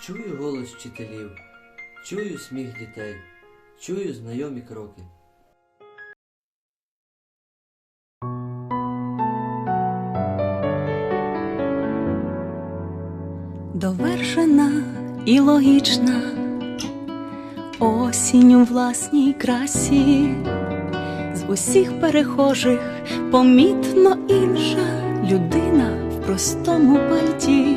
Чую голос вчителів, чую сміх дітей, чую знайомі кроки. довершена і логічна, осінь у власній красі, з усіх перехожих помітно інша людина в простому пальті,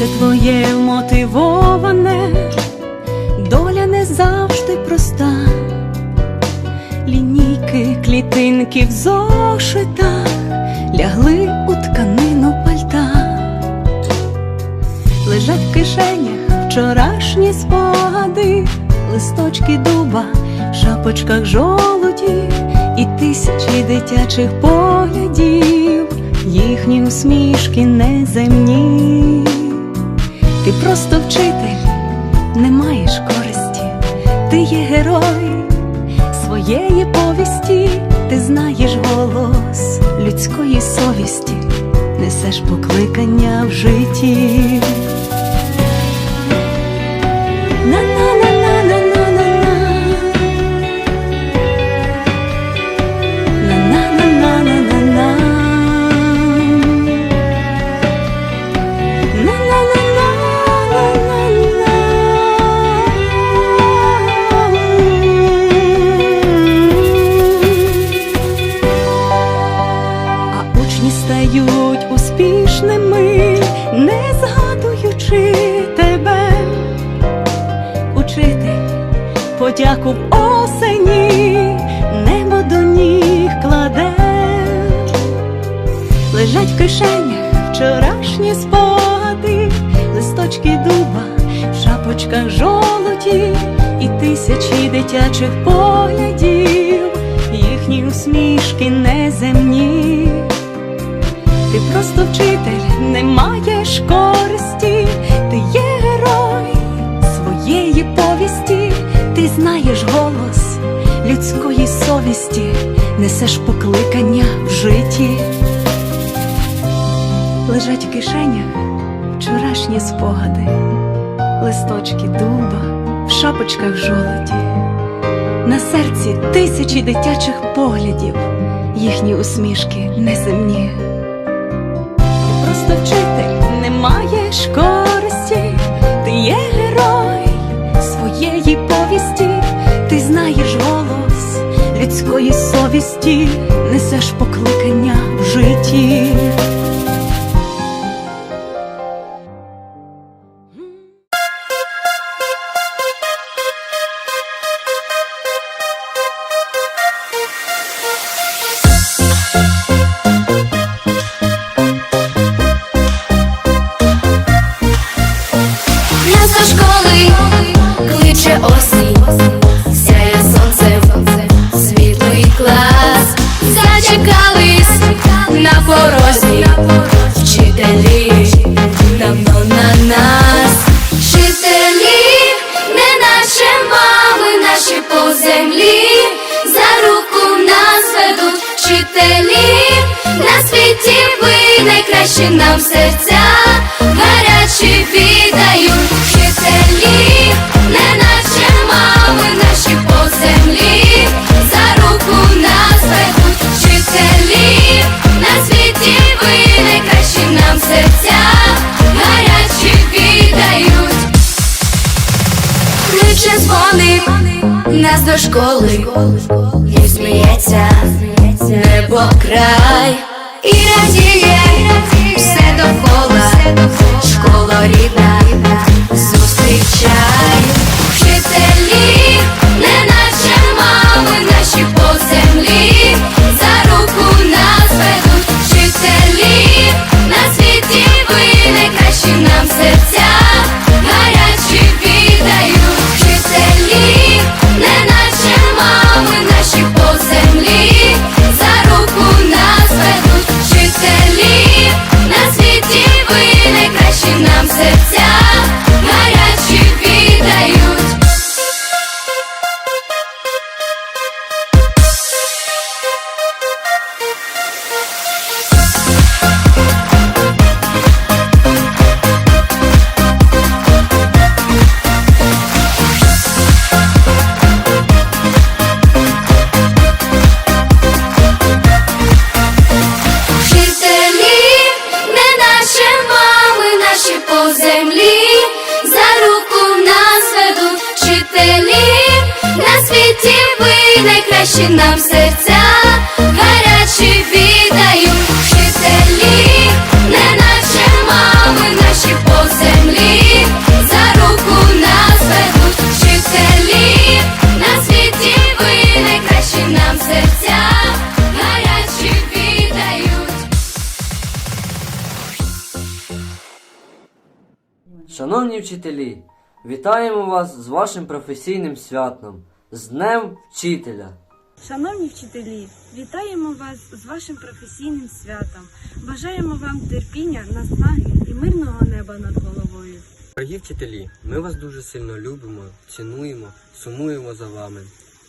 серце твоє мотивоване, доля не завжди проста, лінійки, клітинки в зошитах лягли у тканину пальта лежать в кишенях вчорашні спогади, листочки дуба, в шапочках жолуді і тисячі дитячих поглядів, їхні усмішки неземні. Ти просто вчитель, не маєш користі, ти є герой своєї повісті, ти знаєш голос людської совісті, несеш покликання в житті. В осені, небо до ніг кладе, лежать в кишенях вчорашні спогади, листочки дуба, в шапочках жолоді і тисячі дитячих поглядів, їхні усмішки неземні. Ти просто вчитель, не маєш користі, ти є герой своєї повісті, ти знаєш голос людської совісті, несеш покликання в житті. Лежать в кишенях вчорашні спогади, листочки дуба, в шапочках жолоді, на серці тисячі дитячих поглядів, їхні усмішки неземні. Ти просто вчитель, не маєш користі, ти є совісті, несеш покликання в житті. Найкращі нам серця, гарячі віддають. Вчителі, не наче мами наші по землі, за руку нас ведуть. Вчителі, на світі ви найкращі нам серця, гарячі віддають. Кличе дзвоник нас до школи, і сміється небо край, і радіє все довкола, школа рідна, найкращі нам серця, гарячі віддаю вчителі, неначе мами наші по землі, за руку нас ведуть вчителі, на світі ви найкращі нам серця, гарячі віддають. Шановні вчителі, вітаємо вас з вашим професійним святом, з Днем Вчителя. Шановні вчителі, вітаємо вас з вашим професійним святом. Бажаємо вам терпіння, наснаги і мирного неба над головою. Дорогі вчителі, ми вас дуже сильно любимо, цінуємо, сумуємо за вами.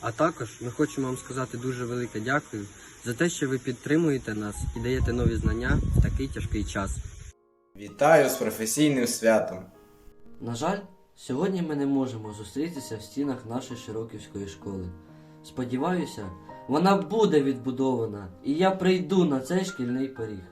А також ми хочемо вам сказати дуже велике дякую за те, що ви підтримуєте нас і даєте нові знання в такий тяжкий час. Вітаю з професійним святом! На жаль, сьогодні ми не можемо зустрітися в стінах нашої Широківської школи. Сподіваюся, вона буде відбудована, і я прийду на цей шкільний поріг.